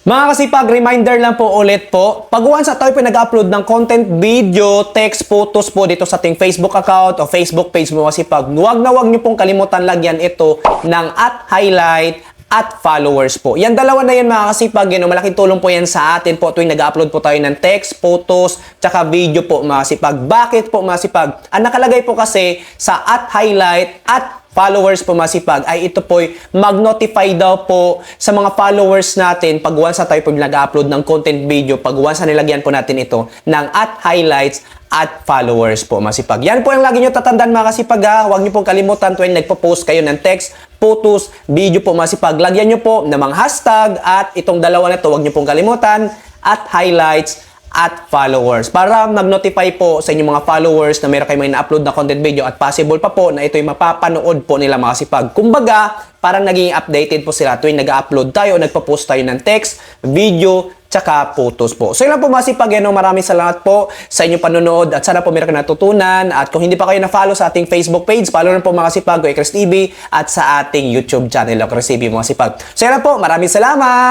Mga kasipag, reminder lang po ulit po, pag once at tayo po nag-upload ng content, video, text, photos po dito sa ating Facebook account o Facebook page mo kasipag, huwag na huwag nyo pong kalimutan lagyan ito ng at highlight at followers po. Yan dalawa na yan mga kasipag, yun, malaking tulong po yan sa atin po tuwing nag-upload po tayo ng text, photos, tsaka video po mga kasipag. Bakit po mga kasipag? Ang nakalagay po kasi sa at highlight at followers po masipag ay ito po mag-notify daw po sa mga followers natin pag once na tayo po nag-upload ng content video, pag once na nilagyan po natin ito ng at highlights at followers po masipag. Yan po yung lagi nyo tatandaan mga kasipag ha. Huwag nyo pong kalimutan tuwing nagpo-post kayo ng text, photos, video po masipag. Lagyan nyo po ng mga hashtag at itong dalawa na to huwag nyo pong kalimutan at highlights at followers para mag-notify po sa inyong mga followers na meron kayong mga na-upload na content video at possible pa po na ito'y mapapanood po nila mga kasipag. Kumbaga, parang naging updated po sila tuwing nag-upload tayo nagpo-post tayo ng text, video, tsaka photos po. So yun lang po mga kasipag, yan o. maraming salamat po sa inyong panonood at sana po meron kayo natutunan at kung hindi pa kayo na-follow sa ating Facebook page, follow na po mga kasipag, Chris TV at sa ating YouTube channel, Chris TV mga kasipag. So yan lang po, maraming salamat!